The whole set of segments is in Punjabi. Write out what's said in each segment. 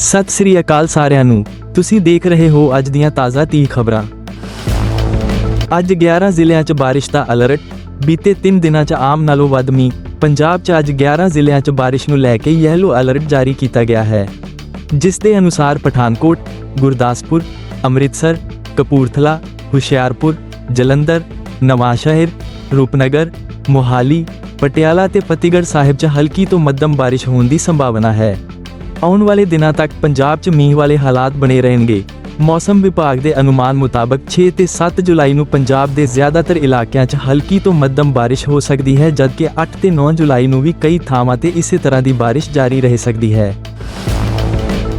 ਸਤਿ ਸ੍ਰੀ ਅਕਾਲ ਸਾਰਿਆਂ ਨੂੰ। ਤੁਸੀਂ ਦੇਖ ਰਹੇ ਹੋ ਅੱਜ ਦੀਆਂ ਤਾਜ਼ਾ ਤੀ ਖਬਰਾਂ। ਅੱਜ 11 ਜ਼ਿਲ੍ਹਿਆਂ 'ਚ ਬਾਰਿਸ਼ ਦਾ ਅਲਰਟ ਬੀਤੇ 3 ਦਿਨਾਂ 'ਚ ਆਮ ਨਾਲੋਂ ਵੱਧ ਮੀਂਹ। ਪੰਜਾਬ 'ਚ ਅੱਜ 11 ਜ਼ਿਲ੍ਹਿਆਂ 'ਚ ਬਾਰਿਸ਼ ਨੂੰ ਲੈ ਕੇ ਯੈਲੋ ਅਲਰਟ ਜਾਰੀ ਕੀਤਾ ਗਿਆ ਹੈ। ਜਿਸ ਦੇ ਅਨੁਸਾਰ ਪਠਾਨਕੋਟ, ਗੁਰਦਾਸਪੁਰ, ਅੰਮ੍ਰਿਤਸਰ, ਕਪੂਰਥਲਾ, ਹੁਸ਼ਿਆਰਪੁਰ, ਜਲੰਧਰ, ਨਵਾਂਸ਼ਹਿਰ, ਰੂਪਨਗਰ, ਮੋਹਾਲੀ, ਪਟਿਆਲਾ ਤੇ ਫਤਿਹਗੜ੍ਹ ਸਾਹਿਬ 'ਚ ਹਲਕੀ ਤੋਂ ਮੱਧਮ ਬਾਰਿਸ਼ ਹੋਣ ਦੀ ਸੰਭਾਵਨਾ ਹੈ। ਆਉਣ ਵਾਲੇ ਦਿਨਾਂ ਤੱਕ ਪੰਜਾਬ 'ਚ ਮੀਂਹ ਵਾਲੇ ਹਾਲਾਤ ਬਣੇ ਰਹਿਣਗੇ। ਮੌਸਮ ਵਿਭਾਗ ਦੇ ਅਨੁਮਾਨ ਮੁਤਾਬਕ 6 ਤੇ 7 ਜੁਲਾਈ ਨੂੰ ਪੰਜਾਬ ਦੇ ਜ਼ਿਆਦਾਤਰ ਇਲਾਕਿਆਂ 'ਚ ਹਲਕੀ ਤੋਂ ਮੱਧਮ ਬਾਰਿਸ਼ ਹੋ ਸਕਦੀ ਹੈ, ਜਦਕਿ 8 ਤੇ 9 ਜੁਲਾਈ ਨੂੰ ਵੀ ਕਈ ਥਾਵਾਂ ਤੇ ਇਸੇ ਤਰ੍ਹਾਂ ਦੀ ਬਾਰਿਸ਼ ਜਾਰੀ ਰਹਿ ਸਕਦੀ ਹੈ।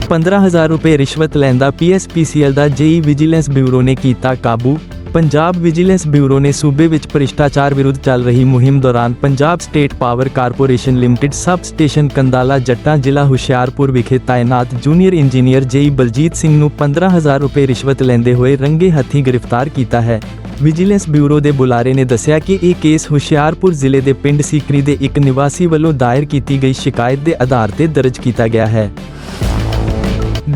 15000 ਰੁਪਏ ਰਿਸ਼ਵਤ ਲੈਂਦਾ ਪੀਐਸਪੀਸੀਐਲ ਦਾ ਜੇਈ ਵਿਜੀਲੈਂਸ ਬਿਊਰੋ ਨੇ ਕੀਤਾ ਕਾਬੂ। ਪੰਜਾਬ ਵਿਜੀਲੈਂਸ ਬਿਊਰੋ ਨੇ ਸੂਬੇ ਵਿੱਚ ਭ੍ਰਿਸ਼ਟਾਚਾਰ ਵਿਰੁੱਧ ਚੱਲ ਰਹੀ ਮੁਹਿੰਮ ਦੌਰਾਨ Punjab state power corporation limited sub station Kandala Jattan ਜ਼ਿਲ੍ਹਾ ਹੁਸ਼ਿਆਰਪੁਰ ਵਿਖੇ ਤਾਇਨਾਤ junior engineer JE Baljit Singh ਨੂੰ 15000 ਰੁਪਏ ਰਿਸ਼ਵਤ ਲੈਂਦੇ ਹੋਏ ਰੰਗੇ ਹੱਥੀਂ ਗ੍ਰਿਫਤਾਰ ਕੀਤਾ ਹੈ। ਵਿਜੀਲੈਂਸ ਬਿਊਰੋ ਦੇ ਬੁਲਾਰੇ ਨੇ ਦੱਸਿਆ ਕਿ ਇਹ ਕੇਸ ਹੁਸ਼ਿਆਰਪੁਰ ਜ਼ਿਲ੍ਹੇ ਦੇ ਪਿੰਡ ਸੀਕਰੀ ਦੇ ਇੱਕ ਨਿਵਾਸੀ ਵੱਲੋਂ ਦਾਇਰ ਕੀਤੀ ਗਈ ਸ਼ਿਕਾਇਤ ਦੇ ਆਧਾਰ ਤੇ ਦਰਜ ਕੀਤਾ ਗਿਆ ਹੈ।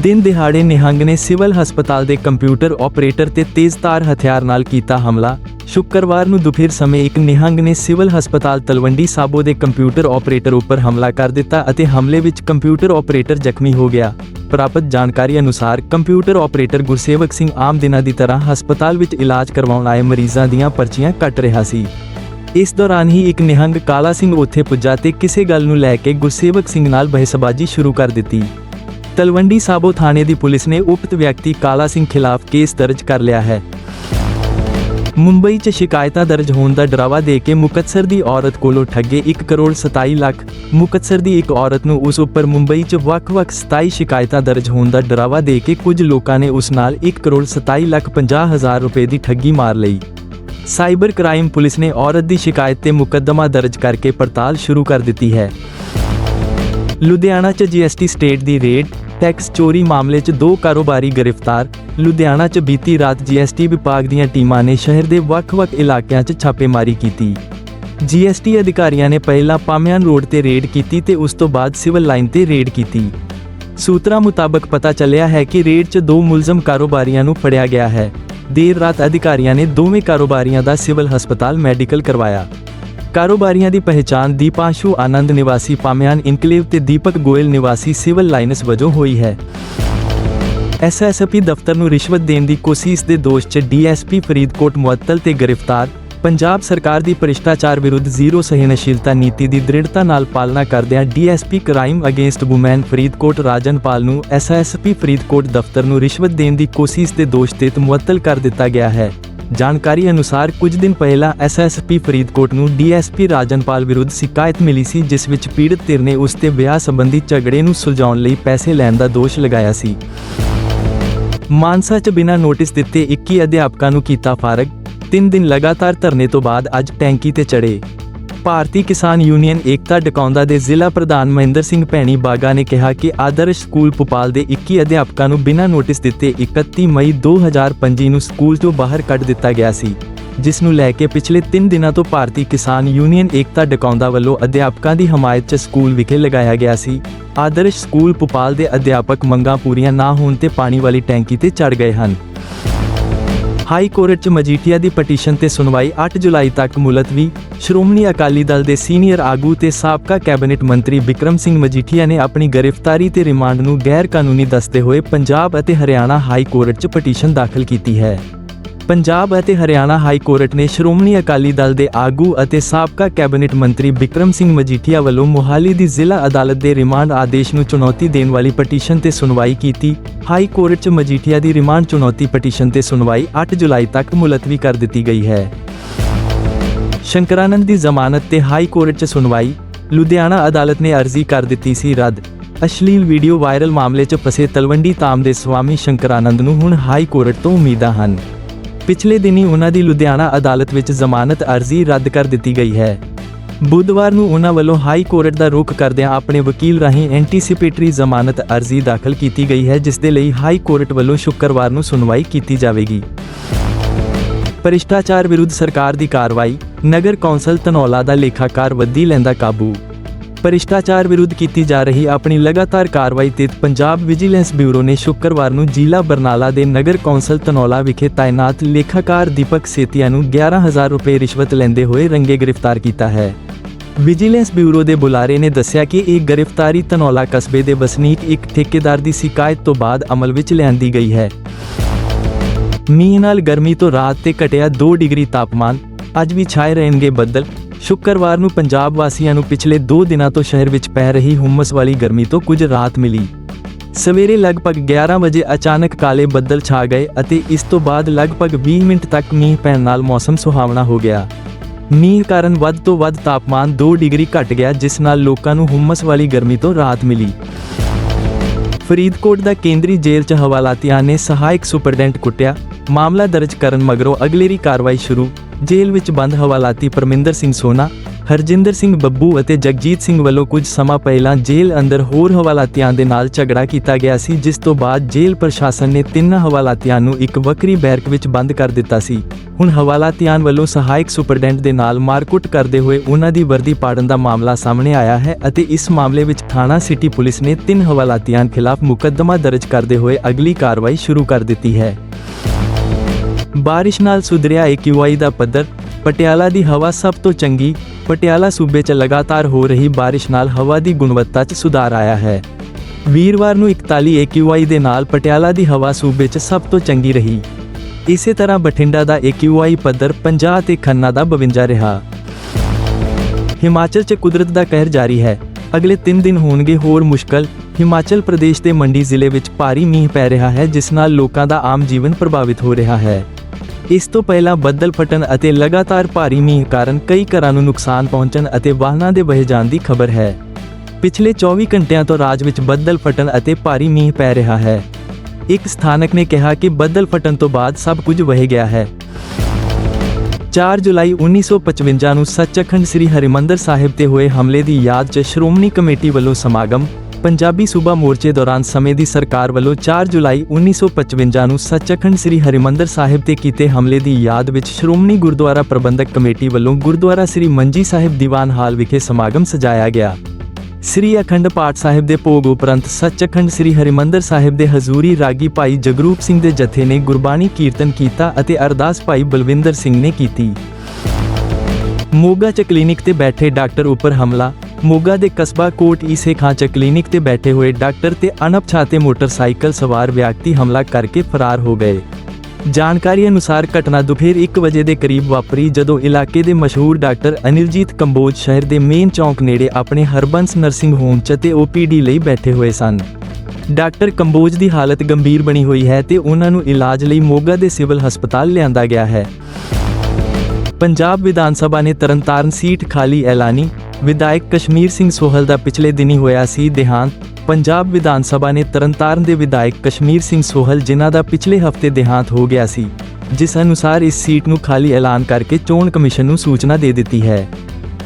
ਦਿਨ ਦਿਹਾੜੇ ਨਿਹੰਗ ਨੇ ਸਿਵਲ ਹਸਪਤਾਲ ਦੇ ਕੰਪਿਊਟਰ ਆਪਰੇਟਰ ਤੇ ਤੇਜ਼ਧਾਰ ਹਥਿਆਰ ਨਾਲ ਕੀਤਾ ਹਮਲਾ। ਸ਼ੁੱਕਰਵਾਰ ਨੂੰ ਦੁਪਹਿਰ ਸਮੇਂ ਇੱਕ ਨਿਹੰਗ ਨੇ ਸਿਵਲ ਹਸਪਤਾਲ ਤਲਵੰਡੀ ਸਾਬੋ ਦੇ ਕੰਪਿਊਟਰ ਆਪਰੇਟਰ ਉੱਪਰ ਹਮਲਾ ਕਰ ਦਿੱਤਾ ਅਤੇ ਹਮਲੇ ਵਿੱਚ ਕੰਪਿਊਟਰ ਆਪਰੇਟਰ ਜ਼ਖਮੀ ਹੋ ਗਿਆ। ਪ੍ਰਾਪਤ ਜਾਣਕਾਰੀ ਅਨੁਸਾਰ ਕੰਪਿਊਟਰ ਆਪਰੇਟਰ ਗੁਰਸੇਵਕ ਸਿੰਘ ਆਮ ਦਿਨਾਂ ਦੀ ਤਰ੍ਹਾਂ ਹਸਪਤਾਲ ਵਿੱਚ ਇਲਾਜ ਕਰਵਾਉਣ ਆਏ ਮਰੀਜ਼ਾਂ ਦੀਆਂ ਪਰਚੀਆਂ ਕੱਟ ਰਿਹਾ ਸੀ। ਇਸ ਦੌਰਾਨ ਹੀ ਇੱਕ ਨਿਹੰਗ ਕਾਲਾ ਸਿੰਘ ਉੱਥੇ ਪੁੱਜਾ ਤੇ ਕਿਸੇ ਗੱਲ ਨੂੰ ਲੈ ਕੇ ਗੁਰਸੇਵਕ ਸਿੰਘ ਨਾਲ ਬਹਿਸਬਾਜ਼ੀ ਸ਼ੁਰੂ ਕਰ ਦਿੱਤੀ। ਤਲਵੰਡੀ ਸਾਬੋ ਥਾਣੇ ਦੀ ਪੁਲਿਸ ਨੇ ਉਪਤ ਵਿਅਕਤੀ ਕਾਲਾ ਸਿੰਘ ਖਿਲਾਫ ਕੇਸ ਦਰਜ ਕਰ ਲਿਆ ਹੈ। ਮੁੰਬਈ 'ਚ ਸ਼ਿਕਾਇਤਾਂ ਦਰਜ ਹੋਣ ਦਾ ਡਰਾਵਾ ਦੇ ਕੇ ਮੁਕਤਸਰ ਦੀ ਔਰਤ ਕੋਲੋਂ ਠੱਗੇ 1 ਕਰੋੜ 27 ਲੱਖ। ਮੁਕਤਸਰ ਦੀ ਇੱਕ ਔਰਤ ਨੂੰ ਉਸ ਉੱਪਰ ਮੁੰਬਈ 'ਚ ਵੱਖ-ਵੱਖ 27 ਸ਼ਿਕਾਇਤਾਂ ਦਰਜ ਹੋਣ ਦਾ ਡਰਾਵਾ ਦੇ ਕੇ ਕੁਝ ਲੋਕਾਂ ਨੇ ਉਸ ਨਾਲ 1 ਕਰੋੜ 27 ਲੱਖ 50 ਹਜ਼ਾਰ ਰੁਪਏ ਦੀ ਠੱਗੀ ਮਾਰ ਲਈ। ਸਾਈਬਰ ਕ੍ਰਾਈਮ ਪੁਲਿਸ ਨੇ ਔਰਤ ਦੀ ਸ਼ਿਕਾਇਤ ਤੇ ਮੁਕੱਦਮਾ ਦਰਜ ਕਰਕੇ ਪੜਤਾਲ ਸ਼ੁਰੂ ਕਰ ਦਿੱਤੀ ਹੈ। ਲੁਧਿਆਣਾ 'ਚ ਜੀਐਸਟੀ ਸਟੇਟ ਦੀ ਰੇਡ ਟੈਕਸ ਚੋਰੀ ਮਾਮਲੇ 'ਚ ਦੋ ਕਾਰੋਬਾਰੀ ਗ੍ਰਿਫਤਾਰ, ਲੁਧਿਆਣਾ 'ਚ ਬੀਤੀ ਰਾਤ ਜੀਐਸਟੀ ਵਿਭਾਗ ਦੀਆਂ ਟੀਮਾਂ ਨੇ ਸ਼ਹਿਰ ਦੇ ਵੱਖ-ਵੱਖ ਇਲਾਕਿਆਂ 'ਚ ਛਾਪੇਮਾਰੀ ਕੀਤੀ। ਜੀਐਸਟੀ ਅਧਿਕਾਰੀਆਂ ਨੇ ਪਹਿਲਾਂ ਪਾਮਿਆਨ ਰੋਡ ਤੇ ਰੇਡ ਕੀਤੀ ਤੇ ਉਸ ਤੋਂ ਬਾਅਦ ਸਿਵਲ ਲਾਈਨ ਤੇ ਰੇਡ ਕੀਤੀ। ਸੂਤਰਾਂ ਮੁਤਾਬਕ ਪਤਾ ਚੱਲਿਆ ਹੈ ਕਿ ਰੇਡ 'ਚ ਦੋ ਮੁਲਜ਼ਮ ਕਾਰੋਬਾਰੀਆਂ ਨੂੰ ਫੜਿਆ ਗਿਆ ਹੈ। ਦੇਰ ਰਾਤ ਅਧਿਕਾਰੀਆਂ ਨੇ ਦੋਵੇਂ ਕਾਰੋਬਾਰੀਆਂ ਦਾ ਸਿਵਲ ਹਸਪਤਾਲ ਮੈਡੀਕਲ ਕਰਵਾਇਆ। ਕਾਰੋਬਾਰੀਆਂ ਦੀ ਪਹਿਚਾਣ ਦੀਪਾਂਸ਼ੂ ਆਨੰਦ ਨਿਵਾਸੀ ਪਾਮਿਆਨ ਇਨਕਲੇਵ ਤੇ ਦੀਪਕ ਗੋਇਲ ਨਿਵਾਸੀ ਸਿਵਲ ਲਾਈਨਸ ਵਜੋਂ ਹੋਈ ਹੈ। ਐਸਐਸਪੀ ਦਫ਼ਤਰ ਨੂੰ ਰਿਸ਼ਵਤ ਦੇਣ ਦੀ ਕੋਸ਼ਿਸ਼ ਦੇ ਦੋਸ਼ 'ਚ ਡੀਐਸਪੀ ਫਰੀਦਕੋਟ ਮੁਅੱਤਲ ਤੇ ਗ੍ਰਿਫਤਾਰ, ਪੰਜਾਬ ਸਰਕਾਰ ਦੀ ਭ੍ਰਿਸ਼ਟਾਚਾਰ ਵਿਰੁੱਧ ਜ਼ੀਰੋ ਸਹਿਣਸ਼ੀਲਤਾ ਨੀਤੀ ਦੀ ਦ੍ਰਿੜਤਾ ਨਾਲ ਪਾਲਣਾ ਕਰਦਿਆਂ DSP crime against women Faridkot Rajanpal ਨੂੰ ਐਸਐਸਪੀ ਫਰੀਦਕੋਟ ਦਫ਼ਤਰ ਨੂੰ ਰਿਸ਼ਵਤ ਦੇਣ ਦੀ ਕੋਸ਼ਿਸ਼ ਦੇ ਦੋਸ਼ ਤੇ ਮੁਅੱਤਲ ਕਰ ਦਿੱਤਾ ਗਿਆ ਹੈ। ਜਾਣਕਾਰੀ ਅਨੁਸਾਰ ਕੁਝ ਦਿਨ ਪਹਿਲਾਂ ਐਸਐਸਪੀ ਫਰੀਦਕੋਟ ਨੂੰ ਡੀਐਸਪੀ ਰਾਜਨਪਾਲ ਵਿਰੁੱਧ ਸ਼ਿਕਾਇਤ ਮਿਲੀ ਸੀ, ਜਿਸ ਵਿੱਚ ਪੀੜਤ ਧਿਰ ਨੇ ਉਸ ਤੇ ਵਿਆਹ ਸੰਬੰਧੀ ਝਗੜੇ ਨੂੰ ਸੁਲਝਾਉਣ ਲਈ ਪੈਸੇ ਲੈਣ ਦਾ ਦੋਸ਼ ਲਗਾਇਆ ਸੀ। ਮਾਨਸਾ 'ਚ ਬਿਨਾਂ ਨੋਟਿਸ ਦਿੱਤੇ 21 ਅਧਿਆਪਕਾਂ ਨੂੰ ਕੀਤਾ ਫਾਰਗ 3 ਦਿਨ ਲਗਾਤਾਰ ਧਰਨੇ ਤੋਂ ਬਾਅਦ ਅੱਜ ਟੈਂਕੀ ਤੇ ਚੜੇ ਭਾਰਤੀ ਕਿਸਾਨ ਯੂਨੀਅਨ ਏਕਤਾ ਡਕੌਂਦਾ ਦੇ ਜ਼ਿਲ੍ਹਾ ਪ੍ਰਧਾਨ ਮਹਿੰਦਰ ਸਿੰਘ ਭੈਣੀ ਬਾਗਾ ਨੇ ਕਿਹਾ ਕਿ ਆਦਰਸ਼ ਸਕੂਲ ਭੋਪਾਲ ਦੇ 21 ਅਧਿਆਪਕਾਂ ਨੂੰ ਬਿਨਾਂ ਨੋਟਿਸ ਦਿੱਤੇ 31 ਮਈ 2025 ਨੂੰ ਸਕੂਲ ਤੋਂ ਬਾਹਰ ਕੱਢ ਦਿੱਤਾ ਗਿਆ ਸੀ, ਜਿਸ ਨੂੰ ਲੈ ਕੇ ਪਿਛਲੇ 3 ਦਿਨਾਂ ਤੋਂ ਭਾਰਤੀ ਕਿਸਾਨ ਯੂਨੀਅਨ ਏਕਤਾ ਡਕੌਂਦਾ ਵੱਲੋਂ ਅਧਿਆਪਕਾਂ ਦੀ ਹਮਾਇਤ 'ਚ ਸਕੂਲ ਵਿਖੇ ਲਗਾਇਆ ਗਿਆ ਸੀ। ਆਦਰਸ਼ ਸਕੂਲ ਭੋਪਾਲ ਦੇ ਅਧਿਆਪਕ ਮੰਗਾਂ ਪੂਰੀਆਂ ਨਾ ਹੋਣ ਤੇ ਪਾਣੀ ਵਾਲੀ ਟੈਂਕੀ ਤੇ ਚੜ ਗਏ ਹਨ। ਹਾਈ ਕੋਰਟ 'ਚ ਮਜੀਠੀਆ ਦੀ ਪਟੀਸ਼ਨ ਤੇ ਸੁਣਵਾਈ 8 ਜੁਲਾਈ ਤੱਕ ਮੁਲਤਵੀ। ਸ਼੍ਰੋਮਣੀ ਅਕਾਲੀ ਦਲ ਦੇ ਸੀਨੀਅਰ ਆਗੂ ਤੇ ਸਾਬਕਾ ਕੈਬਨਿਟ ਮੰਤਰੀ ਵਿਕਰਮ ਸਿੰਘ ਮਜੀਠੀਆ ਨੇ ਆਪਣੀ ਗ੍ਰਿਫਤਾਰੀ ਤੇ ਰਿਮਾਂਡ ਨੂੰ ਗੈਰ ਕਾਨੂੰਨੀ ਦੱਸਦੇ ਹੋਏ ਪੰਜਾਬ ਅਤੇ ਹਰਿਆਣਾ ਹਾਈ ਕੋਰਟ 'ਚ ਪਟੀਸ਼ਨ ਦਾਖਲ ਕੀਤੀ ਹੈ। ਪੰਜਾਬ ਅਤੇ ਹਰਿਆਣਾ ਹਾਈ ਕੋਰਟ ਨੇ ਸ਼੍ਰੋਮਣੀ ਅਕਾਲੀ ਦਲ ਦੇ ਆਗੂ ਅਤੇ ਸਾਬਕਾ ਕੈਬਨਿਟ ਮੰਤਰੀ ਬਿਕਰਮ ਸਿੰਘ ਮਜੀਠੀਆ ਵੱਲੋਂ ਮੋਹਾਲੀ ਦੀ ਜ਼ਿਲ੍ਹਾ ਅਦਾਲਤ ਦੇ ਰਿਮਾਂਡ ਆਦੇਸ਼ ਨੂੰ ਚੁਣੌਤੀ ਦੇਣ ਵਾਲੀ ਪਟੀਸ਼ਨ ਤੇ ਸੁਣਵਾਈ ਕੀਤੀ। ਹਾਈ ਕੋਰਟ 'ਚ ਮਜੀਠੀਆ ਦੀ ਰਿਮਾਂਡ ਚੁਣੌਤੀ ਪਟੀਸ਼ਨ ਤੇ ਸੁਣਵਾਈ 8 ਜੁਲਾਈ ਤੱਕ ਮੁਲਤਵੀ ਕਰ ਦਿੱਤੀ ਗਈ ਹੈ। ਸ਼ੰਕਰਾਨੰਦ ਦੀ ਜ਼ਮਾਨਤ ਤੇ ਹਾਈ ਕੋਰਟ 'ਚ ਸੁਣਵਾਈ। ਲੁਧਿਆਣਾ ਅਦਾਲਤ ਨੇ ਅਰਜ਼ੀ ਕਰ ਦਿੱਤੀ ਸੀ ਰੱਦ। ਅਸ਼ਲੀਲ ਵੀਡੀਓ ਵਾਇਰਲ ਮਾਮਲੇ 'ਚ ਫਸੇ ਤਲਵੰਡੀ ਤਾਮ ਦੇ ਸਵਾਮੀ ਸ਼ੰਕਰਾਨੰਦ ਨੂੰ ਹੁਣ ਹਾਈ ਕੋਰਟ ਤੋਂ ਉਮੀਦਾਂ ਹਨ। ਪਿਛਲੇ ਦਿਨੀ ਉਹਨਾਂ ਦੀ ਲੁਧਿਆਣਾ ਅਦਾਲਤ ਵਿੱਚ ਜ਼ਮਾਨਤ ਅਰਜ਼ੀ ਰੱਦ ਕਰ ਦਿੱਤੀ ਗਈ ਹੈ। ਬੁੱਧਵਾਰ ਨੂੰ ਉਹਨਾਂ ਵੱਲੋਂ ਹਾਈ ਕੋਰਟ ਦਾ ਰੁਖ ਕਰਦਿਆਂ ਆਪਣੇ ਵਕੀਲ ਰਾਹੀਂ ਐਂਟੀਸਿਪੇਟਰੀ ਜ਼ਮਾਨਤ ਅਰਜ਼ੀ ਦਾਖਲ ਕੀਤੀ ਗਈ ਹੈ, ਜਿਸ ਦੇ ਲਈ ਹਾਈ ਕੋਰਟ ਵੱਲੋਂ ਸ਼ੁੱਕਰਵਾਰ ਨੂੰ ਸੁਣਵਾਈ ਕੀਤੀ ਜਾਵੇਗੀ। ਭ੍ਰਿਸ਼ਟਾਚਾਰ ਵਿਰੁੱਧ ਸਰਕਾਰ ਦੀ ਕਾਰਵਾਈ, ਨਗਰ ਕੌਂਸਲ ਧਨੌਲਾ ਦਾ ਲੇਖਾਕਾਰ ਵੱਧੀ ਲੈਂਦਾ ਕਾਬੂ। ਭ੍ਰਿਸ਼ਟਾਚਾਰ ਵਿਰੁੱਧ ਕੀਤੀ ਜਾ ਰਹੀ ਆਪਣੀ ਲਗਾਤਾਰ ਕਾਰਵਾਈ ਤੇ ਪੰਜਾਬ ਵਿਜੀਲੈਂਸ ਬਿਊਰੋ ਨੇ ਸ਼ੁੱਕਰਵਾਰ ਨੂੰ ਜ਼ਿਲ੍ਹਾ ਬਰਨਾਲਾ ਦੇ ਨਗਰ ਕੌਂਸਲ ਤਨੌਲਾ ਵਿਖੇ ਤਾਇਨਾਤ ਲੇਖਾਕਾਰ ਦੀਪਕ ਸੇਤੀਆ ਨੂੰ 11000 ਰੁਪਏ ਰਿਸ਼ਵਤ ਲੈਂਦੇ ਹੋਏ ਰੰਗੇ ਗ੍ਰਿਫਤਾਰ ਕੀਤਾ ਹੈ। ਵਿਜੀਲੈਂਸ ਬਿਊਰੋ ਦੇ ਬੁਲਾਰੇ ਨੇ ਦੱਸਿਆ ਕਿ ਇਹ ਗ੍ਰਿਫਤਾਰੀ ਤਨੌਲਾ ਕਸਬੇ ਦੇ ਵਸਨੀਕ ਇੱਕ ਠੇਕੇਦਾਰ ਦੀ ਸ਼ਿਕਾਇਤ ਤੋਂ ਬਾਅਦ ਅਮਲ ਵਿੱਚ ਲਿਆਂਦੀ ਗਈ ਹੈ। ਮੀਂਹ ਨਾਲ ਗਰਮੀ ਤੋਂ ਰਾਤ ਤੇ ਘਟਿਆ 2 ਡਿਗਰੀ ਤਾਪਮਾਨ, ਅੱਜ ਵੀ ਛਾਏ ਰਹਿਣਗੇ ਬੱਦਲ। ਸ਼ੁੱਕਰਵਾਰ ਨੂੰ ਪੰਜਾਬ ਵਾਸੀਆਂ ਨੂੰ ਪਿਛਲੇ 2 ਦਿਨਾਂ ਤੋਂ ਸ਼ਹਿਰ ਵਿੱਚ ਪੈ ਰਹੀ ਹੁਮਸ ਵਾਲੀ ਗਰਮੀ ਤੋਂ ਕੁਝ ਰਾਹਤ ਮਿਲੀ। ਸਵੇਰੇ ਲਗਭਗ 11 ਵਜੇ ਅਚਾਨਕ ਕਾਲੇ ਬੱਦਲ ਛਾ ਗਏ ਅਤੇ ਇਸ ਤੋਂ ਬਾਅਦ ਲਗਭਗ 20 ਮਿੰਟ ਤੱਕ ਮੀਂਹ ਪੈਣ ਨਾਲ ਮੌਸਮ ਸੁਹਾਵਣਾ ਹੋ ਗਿਆ। ਮੀਂਹ ਕਾਰਨ ਵੱਧ ਤੋਂ ਵੱਧ ਤਾਪਮਾਨ 2 ਡਿਗਰੀ ਘਟ ਗਿਆ, ਜਿਸ ਨਾਲ ਲੋਕਾਂ ਨੂੰ ਹੁਮਸ ਵਾਲੀ ਗਰਮੀ ਤੋਂ ਰਾਹਤ ਮਿਲੀ। ਫਰੀਦਕੋਟ ਦਾ ਕੇਂਦਰੀ ਜੇਲ੍ਹ 'ਚ ਹਵਾਲਾਤੀਆਂ ਨੇ ਸਹਾਇਕ ਸੁਪਰਡੈਂਟ ਕੁੱਟਿਆ। ਮਾਮਲਾ ਦਰਜ ਕਰਨ ਮਗਰੋਂ ਅਗਲੇਰੀ ਕਾਰਵਾਈ ਸ਼ੁਰੂ ਜੇਲ੍ਹ ਵਿੱਚ ਬੰਦ ਹਵਾਲਾਤੀ ਪਰਮਿੰਦਰ ਸਿੰਘ ਸੋਨਾ, ਹਰਜਿੰਦਰ ਸਿੰਘ ਬੱਬੂ ਅਤੇ ਜਗਜੀਤ ਸਿੰਘ ਵੱਲੋਂ ਕੁਝ ਸਮਾਂ ਪਹਿਲਾਂ ਜੇਲ੍ਹ ਅੰਦਰ ਹੋਰ ਹਵਾਲਾਤੀਆਂ ਦੇ ਨਾਲ ਝਗੜਾ ਕੀਤਾ ਗਿਆ ਸੀ, ਜਿਸ ਤੋਂ ਬਾਅਦ ਜੇਲ੍ਹ ਪ੍ਰਸ਼ਾਸਨ ਨੇ ਤਿੰਨ ਹਵਾਲਾਤੀਆਂ ਨੂੰ ਇੱਕ ਵੱਖਰੀ ਬੈਰਕ ਵਿੱਚ ਬੰਦ ਕਰ ਦਿੱਤਾ ਸੀ। ਹੁਣ ਹਵਾਲਾਤੀਆਂ ਵੱਲੋਂ ਸਹਾਇਕ ਸੁਪਰਡੈਂਟ ਦੇ ਨਾਲ ਮਾਰਕੁੱਟ ਕਰਦੇ ਹੋਏ ਉਹਨਾਂ ਦੀ ਵਰਦੀ ਪਾੜਨ ਦਾ ਮਾਮਲਾ ਸਾਹਮਣੇ ਆਇਆ ਹੈ ਅਤੇ ਇਸ ਮਾਮਲੇ ਵਿੱਚ ਥਾਣਾ ਸਿਟੀ ਪੁਲਿਸ ਨੇ ਤਿੰਨ ਹਵਾਲਾਤੀਆਂ ਖਿਲਾਫ ਮੁਕੱਦਮਾ ਦਰਜ ਕਰਦੇ ਹੋਏ ਅਗਲੀ ਕਾਰਵਾਈ ਸ਼ੁਰੂ ਕਰ ਦਿੱਤੀ ਹੈ। ਬਾਰਿਸ਼ ਨਾਲ ਸੁਧਰਿਆ ਏਕਿਊਆਈ ਦਾ ਪੱਧਰ, ਪਟਿਆਲਾ ਦੀ ਹਵਾ ਸਭ ਤੋਂ ਚੰਗੀ, ਪਟਿਆਲਾ ਸੂਬੇ 'ਚ ਲਗਾਤਾਰ ਹੋ ਰਹੀ ਬਾਰਿਸ਼ ਨਾਲ ਹਵਾ ਦੀ ਗੁਣਵੱਤਾ 'ਚ ਸੁਧਾਰ ਆਇਆ ਹੈ। ਵੀਰਵਾਰ ਨੂੰ 41 ਏਕਿਊਆਈ ਦੇ ਨਾਲ ਪਟਿਆਲਾ ਦੀ ਹਵਾ ਸੂਬੇ 'ਚ ਸਭ ਤੋਂ ਚੰਗੀ ਰਹੀ। ਇਸੇ ਤਰ੍ਹਾਂ ਬਠਿੰਡਾ ਦਾ ਏਕਿਊਆਈ ਪੱਧਰ 50 ਤੇ ਖੰਨਾ ਦਾ 52 ਰਿਹਾ। ਹਿਮਾਚਲ 'ਚ ਕੁਦਰਤ ਦਾ ਕਹਿਰ ਜਾਰੀ ਹੈ। ਅਗਲੇ 3 ਦਿਨ ਹੋਣਗੇ ਹੋਰ ਮੁਸ਼ਕਲ। ਹਿਮਾਚਲ ਪ੍ਰਦੇਸ਼ ਦੇ ਮੰਡੀ ਜ਼ਿਲ੍ਹੇ ਵਿੱਚ ਭਾਰੀ ਮੀਂਹ ਪੈ ਰਿਹਾ ਹੈ, ਜਿਸ ਨਾਲ ਲੋਕਾਂ ਦਾ ਆਮ ਜੀਵਨ ਪ੍ਰਭਾਵਿਤ ਹੋ ਰਿਹਾ ਹੈ। ਇਸ ਤੋਂ ਪਹਿਲਾਂ ਬੱਦਲ ਫਟਣ ਅਤੇ ਲਗਾਤਾਰ ਭਾਰੀ ਮੀਂਹ ਕਾਰਨ ਕਈ ਘਰਾਂ ਨੂੰ ਨੁਕਸਾਨ ਪਹੁੰਚਣ ਅਤੇ ਵਾਹਨਾਂ ਦੇ ਵਹਿ ਜਾਣ ਦੀ ਖਬਰ ਹੈ। ਪਿਛਲੇ 24 ਘੰਟਿਆਂ ਤੋਂ ਰਾਜ ਵਿੱਚ ਬੱਦਲ ਫਟਣ ਅਤੇ ਭਾਰੀ ਮੀਂਹ ਪੈ ਰਿਹਾ ਹੈ। ਇੱਕ ਸਥਾਨਕ ਨੇ ਕਿਹਾ ਕਿ ਬੱਦਲ ਫਟਣ ਤੋਂ ਬਾਅਦ ਸਭ ਕੁਝ ਵਹਿ ਗਿਆ ਹੈ। 4 ਜੁਲਾਈ 1955 ਨੂੰ ਸੱਚਖੰਡ ਸ੍ਰੀ ਹਰਿਮੰਦਰ ਸਾਹਿਬ ਤੇ ਹੋਏ ਹਮਲੇ ਦੀ ਯਾਦ 'ਚ ਸ਼੍ਰੋਮਣੀ ਕਮੇਟੀ ਵੱਲੋਂ ਸਮਾਗਮ ਪੰਜਾਬੀ ਸੂਬਾ ਮੋਰਚੇ ਦੌਰਾਨ ਸਮੇਂ ਦੀ ਸਰਕਾਰ ਵੱਲੋਂ 4 ਜੁਲਾਈ 1955 ਨੂੰ ਸੱਚਖੰਡ ਸ੍ਰੀ ਹਰਿਮੰਦਰ ਸਾਹਿਬ ਤੇ ਕੀਤੇ ਹਮਲੇ ਦੀ ਯਾਦ ਵਿੱਚ ਸ਼੍ਰੋਮਣੀ ਗੁਰਦੁਆਰਾ ਪ੍ਰਬੰਧਕ ਕਮੇਟੀ ਵੱਲੋਂ ਗੁਰਦੁਆਰਾ ਸ੍ਰੀ ਮੰਜੀ ਸਾਹਿਬ ਦੀਵਾਨ ਹਾਲ ਵਿਖੇ ਸਮਾਗਮ ਸਜਾਇਆ ਗਿਆ। ਸ੍ਰੀ ਅਖੰਡ ਪਾਠ ਸਾਹਿਬ ਦੇ ਭੋਗ ਉਪਰੰਤ ਸੱਚਖੰਡ ਸ੍ਰੀ ਹਰਿਮੰਦਰ ਸਾਹਿਬ ਦੇ ਹਜ਼ੂਰੀ ਰਾਗੀ ਭਾਈ ਜਗਰੂਪ ਸਿੰਘ ਦੇ ਜਥੇ ਨੇ ਗੁਰਬਾਣੀ ਕੀਰਤਨ ਕੀਤਾ ਅਤੇ ਅਰਦਾਸ ਭਾਈ ਬਲਵਿੰਦਰ ਸਿੰਘ ਨੇ ਕੀਤੀ। ਮੋਗਾ ਚ ਕਲੀਨਿਕ ਤੇ ਬੈਠੇ ਡਾਕਟਰ ਉੱਪਰ ਹਮਲਾ ਮੋਗਾ ਦੇ ਕਸਬਾ ਕੋਟ ਈਸੇ ਖਾਂਚਾ ਕਲੀਨਿਕ ਤੇ ਬੈਠੇ ਹੋਏ ਡਾਕਟਰ ਤੇ ਅਣਪਛਾਤੇ ਮੋਟਰਸਾਈਕਲ ਸਵਾਰ ਵਿਅਕਤੀ ਹਮਲਾ ਕਰਕੇ ਫਰਾਰ ਹੋ ਗਏ। ਜਾਣਕਾਰੀ ਅਨੁਸਾਰ ਘਟਨਾ ਦੁਪਹਿਰ 1 ਵਜੇ ਦੇ ਕਰੀਬ ਵਾਪਰੀ ਜਦੋਂ ਇਲਾਕੇ ਦੇ ਮਸ਼ਹੂਰ ਡਾਕਟਰ ਅਨਿਲਜੀਤ ਕੰਬੋਜ ਸ਼ਹਿਰ ਦੇ ਮੇਨ ਚੌਂਕ ਨੇੜੇ ਆਪਣੇ ਹਰਬੰਸ ਨਰਸਿੰਗ ਹੋਮ 'ਚ ਤੇ ਓਪੀਡੀ ਲਈ ਬੈਠੇ ਹੋਏ ਸਨ। ਡਾਕਟਰ ਕੰਬੋਜ ਦੀ ਹਾਲਤ ਗੰਭੀਰ ਬਣੀ ਹੋਈ ਹੈ ਤੇ ਉਹਨਾਂ ਨੂੰ ਇਲਾਜ ਲਈ ਮੋਗਾ ਦੇ ਸਿਵਲ ਹਸਪਤਾਲ ਲਿਆਂਦਾ ਗਿਆ ਹੈ। ਪੰਜਾਬ ਵਿਧਾਨ ਸਭਾ ਨੇ ਤਰਨਤਾਰਨ ਸੀਟ ਖਾਲੀ ਐਲਾਨੀ। ਵਿਧਾਇਕ ਕਸ਼ਮੀਰ ਸਿੰਘ ਸੋਹਲ ਦਾ ਪਿਛਲੇ ਦਿਨੀ ਹੋਇਆ ਸੀ ਦੇਹਾਂਤ। ਪੰਜਾਬ ਵਿਧਾਨ ਸਭਾ ਨੇ ਤਰਨਤਾਰਨ ਦੇ ਵਿਧਾਇਕ ਕਸ਼ਮੀਰ ਸਿੰਘ ਸੋਹਲ, ਜਿਨ੍ਹਾਂ ਦਾ ਪਿਛਲੇ ਹਫ਼ਤੇ ਦੇਹਾਂਤ ਹੋ ਗਿਆ ਸੀ, ਜਿਸ ਅਨੁਸਾਰ ਇਸ ਸੀਟ ਨੂੰ ਖਾਲੀ ਐਲਾਨ ਕਰਕੇ ਚੋਣ ਕਮਿਸ਼ਨ ਨੂੰ ਸੂਚਨਾ ਦੇ ਦਿੱਤੀ ਹੈ।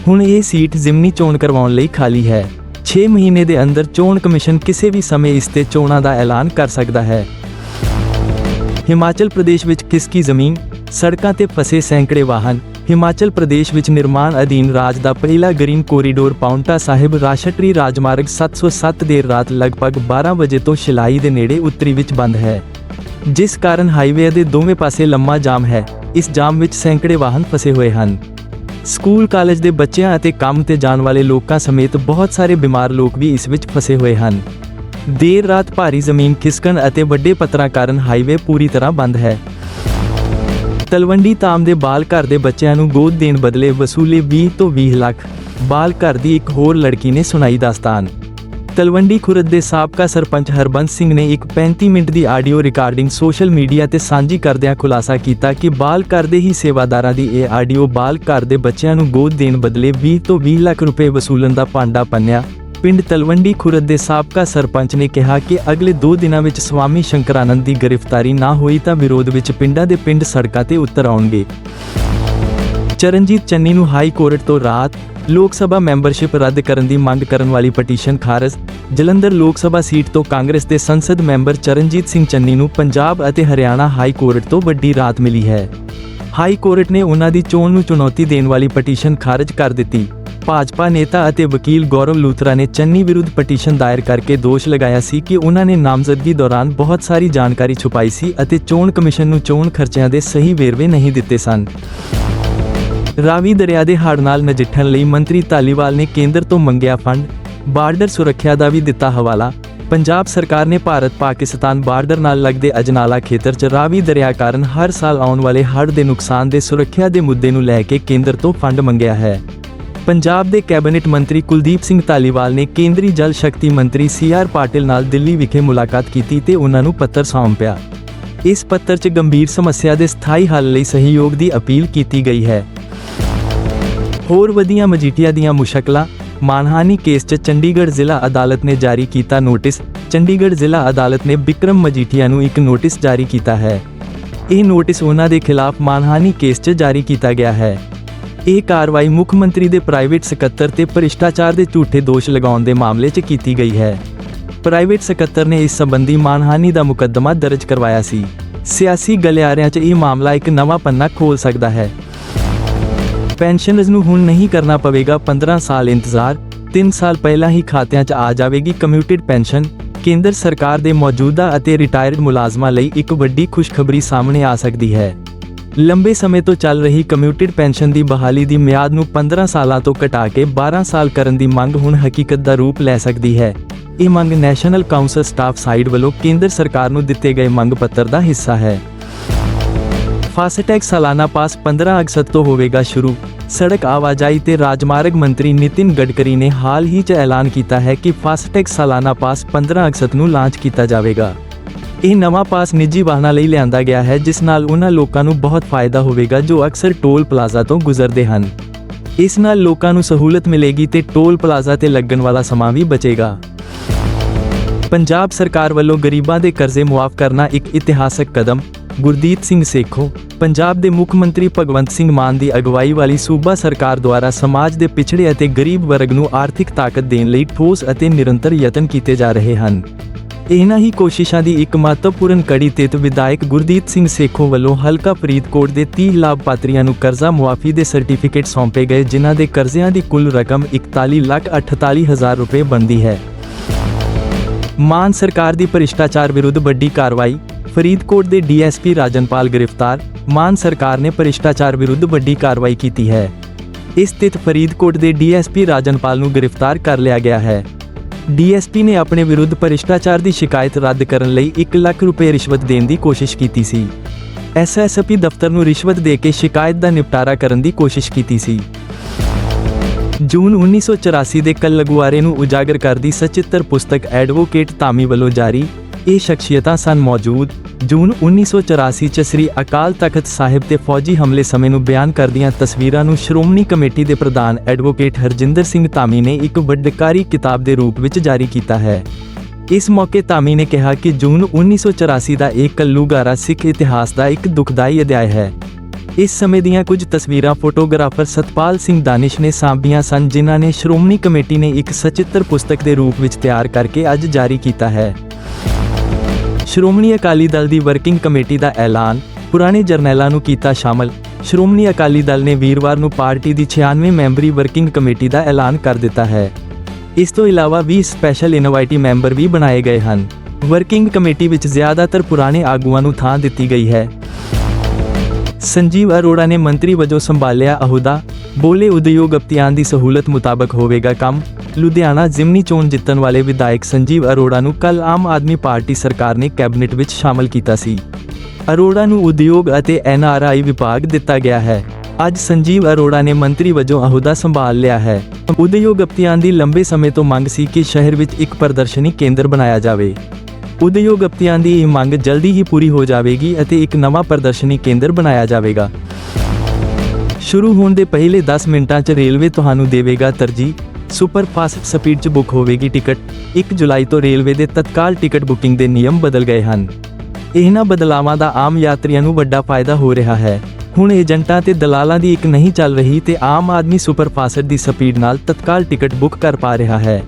ਹੁਣ ਇਹ ਸੀਟ ਜ਼ਿਮਨੀ ਚੋਣ ਕਰਵਾਉਣ ਲਈ ਖਾਲੀ ਹੈ। 6 ਮਹੀਨੇ ਦੇ ਅੰਦਰ ਚੋਣ ਕਮਿਸ਼ਨ ਕਿਸੇ ਵੀ ਸਮੇਂ ਇਸ ਤੇ ਚੋਣਾਂ ਦਾ ਐਲਾਨ ਕਰ ਸਕਦਾ ਹੈ। ਹਿਮਾਚਲ ਪ੍ਰਦੇਸ਼ ਵਿੱਚ ਖਿਸਕੀ ਜ਼ਮੀਨ ਸੜਕਾਂ ਤੇ ਫਸੇ ਸੈਂਕੜੇ ਵਾਹਨ, ਹਿਮਾਚਲ ਪ੍ਰਦੇਸ਼ ਵਿੱਚ ਨਿਰਮਾਣ ਅਧੀਨ ਰਾਜ ਦਾ ਪਹਿਲਾ ਗ੍ਰੀਨ ਕੋਰੀਡੋਰ ਪਾਉਂਟਾ ਸਾਹਿਬ ਰਾਸ਼ਟਰੀ ਰਾਜਮਾਰਗ 707 ਦੇਰ ਰਾਤ ਲਗਭਗ 12 ਵਜੇ ਤੋਂ ਸ਼ਿਲਾਈ ਦੇ ਨੇੜੇ ਉੱਤਰੀ ਵਿੱਚ ਬੰਦ ਹੈ। ਜਿਸ ਕਾਰਨ ਹਾਈਵੇ ਦੇ ਦੋਵੇਂ ਪਾਸੇ ਲੰਮਾ ਜਾਮ ਹੈ। ਇਸ ਜਾਮ ਵਿੱਚ ਸੈਂਕੜੇ ਵਾਹਨ ਫਸੇ ਹੋਏ ਹਨ। ਸਕੂਲ, ਕਾਲਜ ਦੇ ਬੱਚਿਆਂ ਅਤੇ ਕੰਮ ਤੇ ਜਾਣ ਵਾਲੇ ਲੋਕਾਂ ਸਮੇਤ ਬਹੁਤ ਸਾਰੇ ਬਿਮਾਰ ਲੋਕ ਵੀ ਇਸ ਵਿੱਚ ਫਸੇ ਹੋਏ ਹਨ। ਦੇਰ ਰਾਤ ਭਾਰੀ ਜ਼ਮੀਨ ਖਿਸਕਣ ਅਤੇ ਵੱਡੇ ਪੱਥਰਾਂ ਕਾਰਨ ਹਾਈਵੇ ਪੂਰੀ ਤਰ੍ਹਾਂ ਬੰਦ ਹੈ। ਤਲਵੰਡੀ ਤਾਮ ਦੇ ਬਾਲ ਘਰ ਦੇ ਬੱਚਿਆਂ ਨੂੰ ਗੋਦ ਦੇਣ ਬਦਲੇ ਵਸੂਲੇ 20 ਤੋਂ 20 ਲੱਖ। ਬਾਲ ਘਰ ਦੀ ਇੱਕ ਹੋਰ ਲੜਕੀ ਨੇ ਸੁਣਾਈ ਦਾਸਤਾਨ। ਤਲਵੰਡੀ ਖੁਰਦ ਦੇ ਸਾਬਕਾ ਸਰਪੰਚ ਹਰਬੰਸ ਸਿੰਘ ਨੇ ਇੱਕ 35 ਮਿੰਟ ਦੀ ਆਡੀਓ ਰਿਕਾਰਡਿੰਗ ਸੋਸ਼ਲ ਮੀਡੀਆ ਤੇ ਸਾਂਝੀ ਕਰਦਿਆਂ ਖੁਲਾਸਾ ਕੀਤਾ ਕਿ ਬਾਲ ਘਰ ਦੇ ਹੀ ਸੇਵਾਦਾਰਾਂ ਦੀ ਇਹ ਆਡੀਓ ਬਾਲ ਘਰ ਦੇ ਬੱਚਿਆਂ ਨੂੰ ਗੋਦ ਦੇਣ ਬਦਲੇ 20 ਤੋਂ 20 ਲੱਖ ਰੁਪਏ ਵਸੂਲਣ ਦਾ ਪਾਂਡਾ ਪੰਨਿਆ। ਪਿੰਡ ਤਲਵੰਡੀ ਖੁਰਦ ਦੇ ਸਾਬਕਾ ਸਰਪੰਚ ਨੇ ਕਿਹਾ ਕਿ ਅਗਲੇ 2 ਦਿਨਾਂ ਵਿੱਚ ਸਵਾਮੀ ਸ਼ੰਕਰਾਨੰਦ ਦੀ ਗ੍ਰਿਫਤਾਰੀ ਨਾ ਹੋਈ ਤਾਂ ਵਿਰੋਧ ਵਿੱਚ ਪਿੰਡਾਂ ਦੇ ਪਿੰਡ ਸੜਕਾਂ ਤੇ ਉਤਰ ਆਉਣਗੇ। ਚਰਨਜੀਤ ਚੰਨੀ ਨੂੰ ਹਾਈ ਕੋਰਟ ਤੋਂ ਰਾਤ ਲੋਕ ਸਭਾ ਮੈਂਬਰਸ਼ਿਪ ਰੱਦ ਕਰਨ ਦੀ ਮੰਗ ਕਰਨ ਵਾਲੀ ਪਟੀਸ਼ਨ ਖਾਰਜ, ਜਲੰਧਰ ਲੋਕ ਸਭਾ ਸੀਟ ਤੋਂ ਕਾਂਗਰਸ ਦੇ ਸੰਸਦ ਮੈਂਬਰ ਚਰਨਜੀਤ ਸਿੰਘ ਚੰਨੀ ਨੂੰ ਪੰਜਾਬ ਅਤੇ ਹਰਿਆਣਾ ਹਾਈ ਕੋਰਟ ਤੋਂ ਵੱਡੀ ਰਾਹਤ ਮਿਲੀ ਹੈ। ਹਾਈ ਕੋਰਟ ਨੇ ਉਹਨਾਂ ਦੀ ਚੋਣ ਨੂੰ ਚੁਣੌਤੀ ਦੇਣ ਵਾਲੀ ਪਟੀਸ਼ਨ ਖਾਰਜ ਕਰ ਦਿੱਤੀ। ਭਾਜਪਾ ਨੇਤਾ ਅਤੇ ਵਕੀਲ ਗੌਰਵ ਲੂਥਰਾ ਨੇ ਚੰਨੀ ਵਿਰੁੱਧ ਪਟੀਸ਼ਨ ਦਾਇਰ ਕਰਕੇ ਦੋਸ਼ ਲਗਾਇਆ ਸੀ ਕਿ ਉਹਨਾਂ ਨੇ ਨਾਮਜ਼ਦਗੀ ਦੌਰਾਨ ਬਹੁਤ ਸਾਰੀ ਜਾਣਕਾਰੀ ਛੁਪਾਈ ਸੀ ਅਤੇ ਚੋਣ ਕਮਿਸ਼ਨ ਨੂੰ ਚੋਣ ਖਰਚਿਆਂ ਦੇ ਸਹੀ ਵੇਰਵੇ ਨਹੀਂ ਦਿੱਤੇ ਸਨ। ਰਾਵੀ ਦਰਿਆ ਦੇ ਹੜ੍ਹ ਨਾਲ ਨਜਿੱਠਣ ਲਈ ਮੰਤਰੀ ਧਾਲੀਵਾਲ ਨੇ ਕੇਂਦਰ ਤੋਂ ਮੰਗਿਆ ਫੰਡ, ਬਾਰਡਰ ਸੁਰੱਖਿਆ ਦਾ ਵੀ ਦਿੱਤਾ ਹਵਾਲਾ। ਪੰਜਾਬ ਸਰਕਾਰ ਨੇ ਭਾਰਤ ਪਾਕਿਸਤਾਨ ਬਾਰਡਰ ਨਾਲ ਲੱਗਦੇ ਅਜਨਾਲਾ ਖੇਤਰ 'ਚ ਰਾਵੀ ਦਰਿਆ ਕਾਰਨ ਹਰ ਸਾਲ ਆਉਣ ਵਾਲੇ ਹੜ੍ਹ ਦੇ ਨੁਕਸਾਨ ਦੇ ਸੁਰੱਖਿਆ ਦੇ ਮੁੱਦੇ ਨੂੰ ਲੈ ਕੇ ਕੇਂਦਰ ਤੋਂ ਫੰਡ ਮੰਗਿਆ ਹੈ। ਪੰਜਾਬ ਦੇ ਕੈਬਨਿਟ ਮੰਤਰੀ ਕੁਲਦੀਪ ਸਿੰਘ ਧਾਲੀਵਾਲ ਨੇ ਕੇਂਦਰੀ ਜਲ ਸ਼ਕਤੀ ਮੰਤਰੀ ਸੀ ਆਰ ਪਾਟਿਲ ਨਾਲ ਦਿੱਲੀ ਵਿਖੇ ਮੁਲਾਕਾਤ ਕੀਤੀ ਤੇ ਉਹਨਾਂ ਨੂੰ ਪੱਤਰ ਸੌਂਪਿਆ ਇਸ ਪੱਤਰ 'ਚ ਗੰਭੀਰ ਸਮੱਸਿਆ ਦੇ ਸਥਾਈ ਹੱਲ ਲਈ ਸਹਿਯੋਗ ਦੀ ਅਪੀਲ ਕੀਤੀ ਗਈ ਹੈ। ਹੋਰ ਵਧੀਆਂ ਮਜੀਠੀਆ ਦੀਆਂ ਮੁਸ਼ਕਲਾਂ, ਮਾਨਹਾਨੀ ਕੇਸ 'ਚ ਚੰਡੀਗੜ੍ਹ ਜ਼ਿਲ੍ਹਾ ਅਦਾਲਤ ਨੇ ਜਾਰੀ ਕੀਤਾ ਨੋਟਿਸ, ਚੰਡੀਗੜ੍ਹ ਜ਼ਿਲ੍ਹਾ ਅਦਾਲਤ ਨੇ ਬਿਕਰਮ ਮਜੀਠੀਆ ਨੂੰ ਇੱਕ ਨੋਟਿਸ ਜਾਰੀ ਕੀਤਾ ਹੈ। ਇਹ ਨੋਟਿਸ ਉਹਨਾਂ ਦੇ ਖਿਲਾਫ ਮਾਨਹਾਨੀ ਕੇਸ 'ਚ ਜਾਰੀ ਕੀਤਾ ਗਿਆ ਹੈ। ਇਹ ਕਾਰਵਾਈ ਮੁੱਖ ਮੰਤਰੀ ਦੇ ਪ੍ਰਾਈਵੇਟ ਸਕੱਤਰ ਤੇ ਭ੍ਰਿਸ਼ਟਾਚਾਰ ਦੇ ਝੂਠੇ ਦੋਸ਼ ਲਗਾਉਣ ਦੇ ਮਾਮਲੇ 'ਚ ਕੀਤੀ ਗਈ ਹੈ। ਪ੍ਰਾਈਵੇਟ ਸਕੱਤਰ ਨੇ ਇਸ ਸੰਬੰਧੀ ਮਾਨਹਾਨੀ ਦਾ ਮੁਕੱਦਮਾ ਦਰਜ ਕਰਵਾਇਆ ਸੀ। ਸਿਆਸੀ ਗਲਿਆਰਿਆਂ 'ਚ ਇਹ ਮਾਮਲਾ ਇੱਕ ਨਵਾਂ ਪੰਨਾ ਖੋਲ ਸਕਦਾ ਹੈ। ਪੈਨਸ਼ਨਰਜ਼ ਨੂੰ ਹੁਣ ਨਹੀਂ ਕਰਨਾ ਪਵੇਗਾ 15 ਸਾਲ ਇੰਤਜ਼ਾਰ 3 ਸਾਲ ਪਹਿਲਾਂ ਹੀ ਖਾਤਿਆਂ 'ਚ ਆ ਜਾਵੇਗੀ ਕਮਿਊਟਿਡ ਪੈਨਸ਼ਨ। ਕੇਂਦਰ ਸਰਕਾਰ ਦੇ ਮੌਜੂਦਾ ਅਤੇ ਰਿਟਾਇਰਡ ਮੁਲਾਜ਼ਮਾਂ ਲਈ ਇੱਕ ਵੱਡੀ ਖੁਸ਼ਖਬਰੀ ਸਾਹਮਣੇ ਆ ਸਕਦੀ ਹੈ। ਲੰਬੇ ਸਮੇਂ ਤੋਂ ਚੱਲ ਰਹੀ ਕਮਿਊਟਿਡ ਪੈਨਸ਼ਨ ਦੀ ਬਹਾਲੀ ਦੀ ਮਿਆਦ ਨੂੰ 15 ਸਾਲਾਂ ਤੋਂ ਘਟਾ ਕੇ 12 ਸਾਲ ਕਰਨ ਦੀ ਮੰਗ ਹੁਣ ਹਕੀਕਤ ਦਾ ਰੂਪ ਲੈ ਸਕਦੀ ਹੈ। ਇਹ ਮੰਗ ਨੈਸ਼ਨਲ ਕਾਉਂਸਲ ਸਟਾਫ ਸਾਈਡ ਵੱਲੋਂ ਕੇਂਦਰ ਸਰਕਾਰ ਨੂੰ ਦਿੱਤੇ ਗਏ ਮੰਗ ਪੱਤਰ ਦਾ ਹਿੱਸਾ ਹੈ। ਫਾਸਟੈਗ ਸਾਲਾਨਾ ਪਾਸ 15 ਅਗਸਤ ਤੋਂ ਹੋਵੇਗਾ ਸ਼ੁਰੂ। ਸੜਕ ਆਵਾਜਾਈ ਤੇ ਰਾਜਮਾਰਗ ਮੰਤਰੀ ਨਿਤਿਨ ਗਡਕਰੀ ਨੇ ਹਾਲ ਹੀ 'ਚ ਐਲਾਨ ਕੀਤਾ ਹੈ ਕਿ ਫਾਸਟੈਗ ਸਾਲਾਨਾ ਪਾਸ 15 ਅਗਸਤ ਨੂੰ ਲਾਂਚ ਕੀਤਾ ਜਾਵੇਗਾ। ਇਹ ਨਵਾਂ ਪਾਸ ਨਿੱਜੀ ਵਾਹਨਾਂ ਲਈ ਲਿਆਂਦਾ ਗਿਆ ਹੈ, ਜਿਸ ਨਾਲ ਉਹਨਾਂ ਲੋਕਾਂ ਨੂੰ ਬਹੁਤ ਫਾਇਦਾ ਹੋਵੇਗਾ, ਜੋ ਅਕਸਰ ਟੋਲ ਪਲਾਜ਼ਾ ਤੋਂ ਗੁਜ਼ਰਦੇ ਹਨ। ਇਸ ਨਾਲ ਲੋਕਾਂ ਨੂੰ ਸਹੂਲਤ ਮਿਲੇਗੀ ਤੇ ਟੋਲ ਪਲਾਜ਼ਾ ਤੇ ਲੱਗਣ ਵਾਲਾ ਸਮਾਂ ਵੀ ਬਚੇਗਾ। ਪੰਜਾਬ ਸਰਕਾਰ ਵੱਲੋਂ ਗਰੀਬਾਂ ਦੇ ਕਰਜ਼ੇ ਮੁਆਫ ਕਰਨਾ ਇੱਕ ਇਤਿਹਾਸਕ ਕਦਮ। ਗੁਰਦੀਪ ਸਿੰਘ ਸੇਖੋ, ਪੰਜਾਬ ਦੇ ਮੁੱਖ ਮੰਤਰੀ ਭਗਵੰਤ ਸਿੰਘ ਮਾਨ ਦੀ ਅਗਵਾਈ ਵਾਲੀ ਸੂਬਾ ਸਰਕਾਰ ਦੁਆਰਾ ਸਮਾਜ ਦੇ ਪਿਛੜੇ ਅਤੇ ਗਰੀਬ ਵਰਗ ਨੂੰ ਆਰਥਿਕ ਤਾਕਤ ਦੇਣ ਲਈ ਠੋਸ ਅਤੇ ਨਿਰੰਤਰ ਯਤਨ ਕੀਤੇ ਜਾ ਰਹੇ ਹਨ। ਇਹਨਾਂ ਹੀ ਕੋਸ਼ਿਸ਼ਾਂ ਦੀ ਇੱਕ ਮਹੱਤਵਪੂਰਨ ਕੜੀ ਤਹਿਤ ਵਿਧਾਇਕ ਗੁਰਦੀਪ ਸਿੰਘ ਸੇਖੋਂ ਵੱਲੋਂ ਹਲਕਾ ਫਰੀਦਕੋਟ ਦੇ 30 ਲਾਭਪਾਤਰੀਆਂ ਨੂੰ ਕਰਜ਼ਾ ਮੁਆਫੀ ਦੇ ਸਰਟੀਫਿਕੇਟ ਸੌਂਪੇ ਗਏ, ਜਿਨ੍ਹਾਂ ਦੇ ਕਰਜ਼ਿਆਂ ਦੀ ਕੁੱਲ ਰਕਮ 41 ਲੱਖ 48 ਹਜ਼ਾਰ ਰੁਪਏ ਬਣਦੀ ਹੈ। ਮਾਨ ਸਰਕਾਰ ਦੀ ਭ੍ਰਿਸ਼ਟਾਚਾਰ ਵਿਰੁੱਧ ਵੱਡੀ ਕਾਰਵਾਈ, ਫਰੀਦਕੋਟ ਦੇ ਡੀਐਸਪੀ ਰਾਜਨਪਾਲ ਗ੍ਰਿਫਤਾਰ, ਮਾਨ ਸਰਕਾਰ ਨੇ ਭ੍ਰਿਸ਼ਟਾਚਾਰ ਵਿਰੁੱਧ ਵੱਡੀ ਕਾਰਵਾਈ ਕੀਤੀ ਹੈ। ਇਸ ਤਿਤ ਫਰੀਦਕੋਟ ਦੇ ਡੀਐਸਪੀ ਰਾਜਨਪਾਲ ਨੂੰ ਗ੍ਰਿਫਤਾਰ ਕਰ ਲਿਆ ਗਿਆ ਹੈ। ਡੀਐਸਪੀ ਨੇ ਆਪਣੇ ਵਿਰੁੱਧ ਭ੍ਰਿਸ਼ਟਾਚਾਰ ਦੀ ਸ਼ਿਕਾਇਤ ਰੱਦ ਕਰਨ ਲਈ 1 ਲੱਖ ਰੁਪਏ ਰਿਸ਼ਵਤ ਦੇਣ ਦੀ ਕੋਸ਼ਿਸ਼ ਕੀਤੀ ਸੀ। ਐਸਐਸਪੀ ਦਫ਼ਤਰ ਨੂੰ ਰਿਸ਼ਵਤ ਦੇ ਕੇ ਸ਼ਿਕਾਇਤ ਦਾ ਨਿਪਟਾਰਾ ਕਰਨ ਦੀ ਕੋਸ਼ਿਸ਼ ਕੀਤੀ ਸੀ। ਜੂਨ 1984 ਦੇ ਕੱਲ ਲਗਵਾਰੇ ਨੂੰ ਉਜਾਗਰ ਕਰਦੀ ਸਚਿੱਤਰ ਪੁਸਤਕ ਐਡਵੋਕੇਟ ਧਾਮੀ ਵੱਲੋਂ ਜਾਰੀ ਇਹ ਸ਼ਖਸੀਅਤਾਂ ਸਨ ਮੌਜੂਦ, ਜੂਨ 1984 ਚ ਸ੍ਰੀ ਅਕਾਲ ਤਖਤ ਸਾਹਿਬ ਤੇ ਫੌਜੀ ਹਮਲੇ ਸਮੇਂ ਨੂੰ ਬਿਆਨ ਕਰਦੀਆਂ ਤਸਵੀਰਾਂ ਨੂੰ ਸ਼੍ਰੋਮਣੀ ਕਮੇਟੀ ਦੇ ਪ੍ਰਧਾਨ ਐਡਵੋਕੇਟ ਹਰਜਿੰਦਰ ਸਿੰਘ ਧਾਮੀ ਨੇ ਇੱਕ ਵੱਡਕਾਰੀ ਕਿਤਾਬ ਦੇ ਰੂਪ ਵਿੱਚ ਜਾਰੀ ਕੀਤਾ ਹੈ। ਇਸ ਮੌਕੇ ਧਾਮੀ ਨੇ ਕਿਹਾ ਕਿ ਜੂਨ 1984 ਦਾ ਇਹ ਕੱਲੂਗਾਰਾ ਸਿੱਖ ਇਤਿਹਾਸ ਦਾ ਇੱਕ ਦੁਖਦਾਈ ਅਧਿਆਇ ਹੈ। ਇਸ ਸਮੇਂ ਦੀਆਂ ਕੁਝ ਤਸਵੀਰਾਂ ਫੋਟੋਗ੍ਰਾਫਰ ਸਤਪਾਲ ਸਿੰਘ ਦਾਨਿਸ਼ ਨੇ ਸਾਂਭੀਆਂ ਸਨ, ਜਿਨ੍ਹਾਂ ਨੇ ਸ਼੍ਰੋਮਣੀ ਕਮੇਟੀ ਨੇ ਇੱਕ ਸਚਿੱਤਰ ਪੁਸਤਕ ਦੇ ਰੂਪ ਵਿੱਚ ਤਿਆਰ ਕਰਕੇ ਅੱਜ ਜਾਰੀ ਕੀਤਾ ਹੈ। ਸ਼੍ਰੋਮਣੀ ਅਕਾਲੀ ਦਲ ਦੀ ਵਰਕਿੰਗ ਕਮੇਟੀ ਦਾ ਐਲਾਨ ਪੁਰਾਣੇ ਜਰਨੈਲਾਂ ਨੂੰ ਕੀਤਾ ਸ਼ਾਮਲ। ਸ਼੍ਰੋਮਣੀ ਅਕਾਲੀ ਦਲ ਨੇ ਵੀਰਵਾਰ ਨੂੰ ਪਾਰਟੀ ਦੀ 96 ਮੈਂਬਰੀ ਵਰਕਿੰਗ ਕਮੇਟੀ ਦਾ ਐਲਾਨ ਕਰ ਦਿੱਤਾ ਹੈ। ਇਸ ਤੋਂ ਇਲਾਵਾ 20 ਸਪੈਸ਼ਲ ਇਨਵਾਈਟੀ ਮੈਂਬਰ ਵੀ ਬਣਾਏ ਗਏ ਹਨ। ਵਰਕਿੰਗ ਕਮੇਟੀ ਵਿੱਚ ਜ਼ਿਆਦਾਤਰ ਪੁਰਾਣੇ ਆਗੂਆਂ ਨੂੰ ਥਾਂ ਦਿੱਤੀ ਗਈ ਹੈ। ਸੰਜੀਵ ਅਰੋੜਾ ਨੇ ਮੰਤਰੀ ਵਜੋਂ ਸੰਭਾਲਿਆ ਅਹੁਦਾ। ਬੋਲੇ ਉਦਯੋਗ ਅਪਤਿਆਨ ਦੀ ਸਹੂਲਤ ਮੁਤਾਬਕ ਹੋਵੇਗਾ ਕੰਮ। ਲੁਧਿਆਣਾ ਜ਼ਿਮਨੀ ਚੋਣ ਜਿੱਤਣ ਵਾਲੇ ਵਿਧਾਇਕ ਸੰਜੀਵ ਅਰੋੜਾ ਨੂੰ ਕੱਲ ਆਮ ਆਦਮੀ ਪਾਰਟੀ ਸਰਕਾਰ ਨੇ ਕੈਬਨਿਟ ਵਿੱਚ ਸ਼ਾਮਲ ਕੀਤਾ ਸੀ। ਅਰੋੜਾ ਨੂੰ ਉਦਯੋਗ ਅਤੇ ਐਨਆਰਆਈ ਵਿਭਾਗ ਦਿੱਤਾ ਗਿਆ ਹੈ। ਅੱਜ ਸੰਜੀਵ ਅਰੋੜਾ ਨੇ ਮੰਤਰੀ ਵਜੋਂ ਅਹੁਦਾ ਸੰਭਾਲ ਲਿਆ ਹੈ। ਉਦਯੋਗ ਅਪਤਿਆਨ ਦੀ ਲੰਬੇ ਸਮੇਂ ਤੋਂ ਮੰਗ ਸੀ ਕਿ ਸ਼ਹਿਰ ਵਿੱਚ ਇੱਕ ਪ੍ਰਦਰਸ਼ਨੀ ਕੇਂਦਰ ਬਣਾਇਆ ਜਾਵੇ। ਉਦਯੋਗ ਅਪਤਿਆਨ ਦੀ ਇਹ ਮੰਗ ਜਲਦੀ ਹੀ ਪੂਰੀ ਹੋ ਜਾਵੇਗੀ ਅਤੇ ਇੱਕ ਨਵਾਂ ਪ੍ਰਦਰਸ਼ਨੀ ਕੇਂਦਰ ਬਣਾਇਆ ਜਾਵੇਗਾ। ਸ਼ੁਰੂ ਹੋਣ ਦੇ ਪਹਿਲੇ 10 ਮਿੰਟਾਂ 'ਚ ਰੇਲਵੇ ਤੁਹਾਨੂੰ ਦੇਵੇਗਾ ਤਰਜੀਹ ਸੁਪਰ ਫਾਸਟ ਸਪੀਡ 'ਚ ਬੁੱਕ ਹੋਵੇਗੀ ਟਿਕਟ। 1 ਜੁਲਾਈ ਤੋਂ ਰੇਲਵੇ ਦੇ ਤਤਕਾਲ ਟਿਕਟ ਬੁਕਿੰਗ ਦੇ ਨਿਯਮ ਬਦਲ ਗਏ ਹਨ। ਇਹਨਾਂ ਬਦਲਾਵਾਂ ਦਾ ਆਮ ਯਾਤਰੀਆਂ ਨੂੰ ਵੱਡਾ ਫਾਇਦਾ ਹੋ ਰਿਹਾ ਹੈ। ਹੁਣ ਏਜੰਟਾਂ ਤੇ ਦਲਾਲਾਂ ਦੀ ਇੱਕ ਨਹੀਂ ਚੱਲ ਰਹੀ ਤੇ ਆਮ ਆਦਮੀ ਸੁਪਰ ਫਾਸਟ ਦੀ ਸਪੀਡ ਨਾਲ ਤਤਕਾਲ ਟਿਕਟ ਬੁੱਕ ਕਰ ਪਾ ਰਿਹਾ ਹੈ।